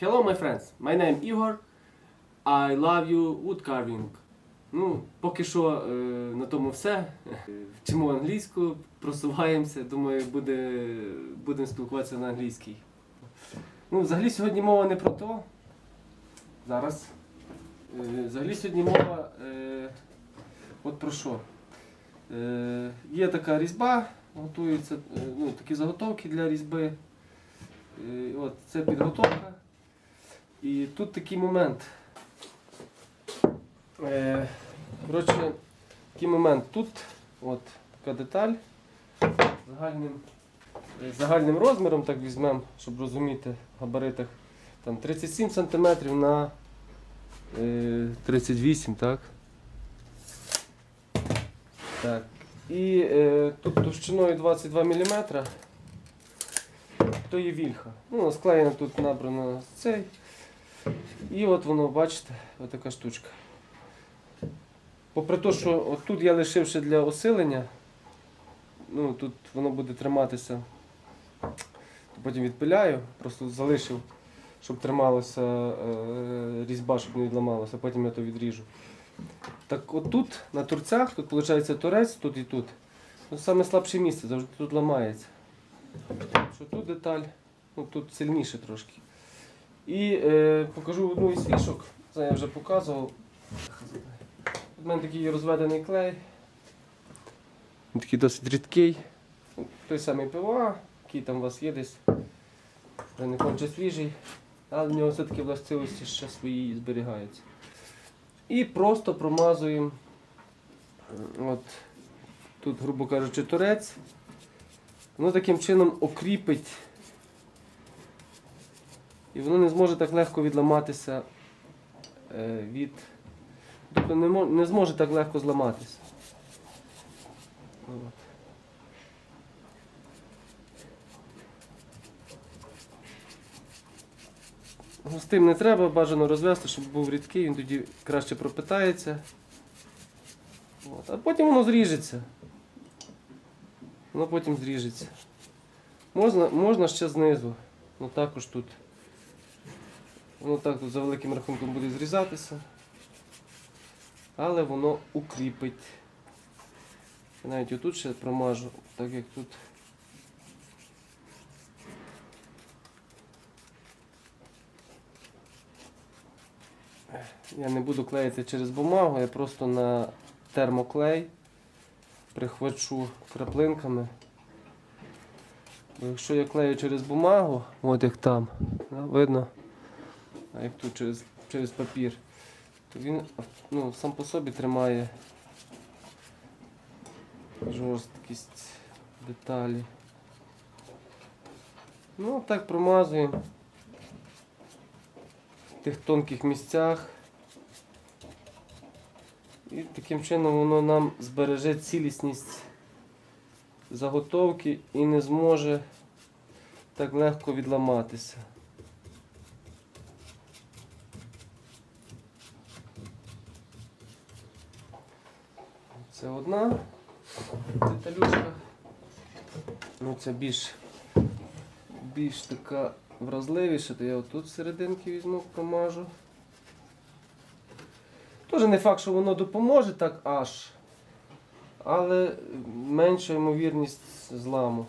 Hello, my friends. My name Igor. I love you wood carving. Ну, поки що е, на тому все. Вчимо англійську, просуваємося. Думаю, буде, будемо спілкуватися на англійській. Ну, взагалі сьогодні мова не про то. Зараз. Е, взагалі сьогодні мова е, от про що. Є така різьба, готуються ну, такі заготовки для різьби. От, це підготовка. І тут такий момент. Е, коротше, такий момент. Тут от така деталь загальним, е, загальним розміром, так візьмемо, щоб розуміти в габаритах. Там 37 см на е, 38, так? Так. І е, тут товщиною 22 мм. То є вільха. Ну, склеєно тут набрано цей. І от воно, бачите, отака штучка. Попри те, що тут я лишив ще для осилення, ну тут воно буде триматися, потім відпиляю, просто залишив, щоб трималася е, різьба, щоб не відламалася, потім я то відріжу. Так от тут, на торцях, тут виходить торець, тут і тут. Ну, саме слабше місце, завжди тут ламається. Що тут деталь, ну тут сильніше трошки. І е, покажу одну із фішок, це я вже показував. У мене такий розведений клей. Він такий досить рідкий. Той самий ПВА, який там у вас є десь. Вже не конче свіжий, але в нього все-таки властивості ще свої зберігаються. І просто промазуємо от, тут, грубо кажучи, торець. Воно таким чином окріпить і воно не зможе так легко відламатися е, від. Тобто не, мо- не зможе так легко зламатися. От. Ну, З тим не треба, бажано розвести, щоб був рідкий, він тоді краще пропитається. От. А потім воно зріжеться. Воно потім зріжеться. Можна, можна ще знизу. Ну також тут. Воно так тут за великим рахунком буде зрізатися. Але воно укріпить. Навіть отут ще промажу, так як тут. Я не буду клеїти через бумагу, я просто на термоклей прихвачу краплинками. Бо якщо я клею через бумагу, от як там, видно, а як тут через, через папір, то він ну, сам по собі тримає жорсткість деталі. Ну, так промазуємо в тих тонких місцях. І таким чином воно нам збереже цілісність заготовки і не зможе так легко відламатися. Це одна деталюшка. Ну, це більш, більш така вразливіша, то я отут серединки візьму, промажу. Теж не факт, що воно допоможе так аж, але менша ймовірність зламу.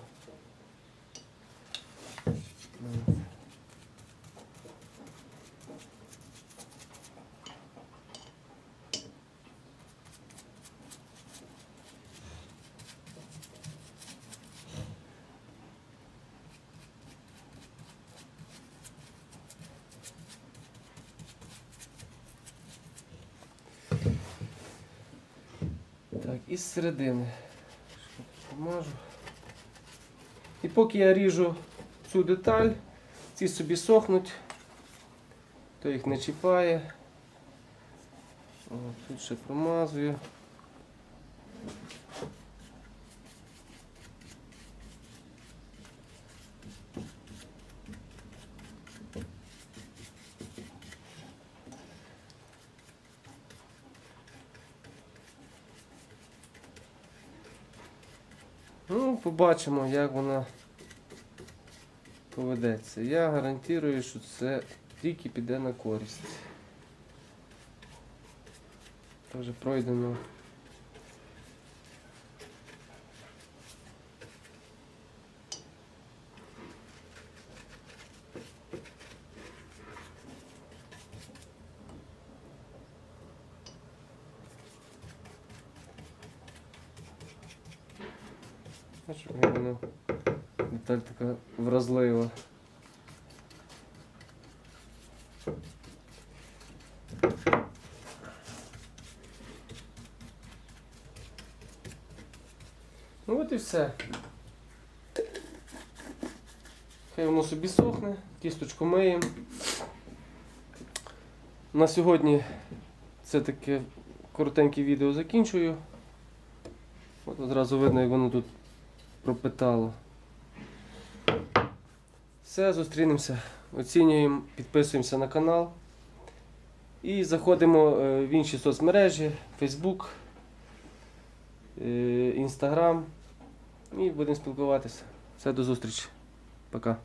Так, і з середини. Помажу. І поки я ріжу цю деталь, ці собі сохнуть, то їх не чіпає. О, тут ще промазую. Ну, побачимо, як вона поведеться. Я гарантую, що це тільки піде на користь. Вже пройдено. Бачиш, воно деталь така вразлива. Ну от і все. Хай воно собі сохне, кісточку миємо. На сьогодні це таке коротеньке відео закінчую. От одразу видно, як воно тут пропитало. Все, зустрінемося. Оцінюємо, підписуємося на канал. І заходимо е, в інші соцмережі, Facebook, е, Instagram. І будемо спілкуватися. Все, до зустрічі. Пока.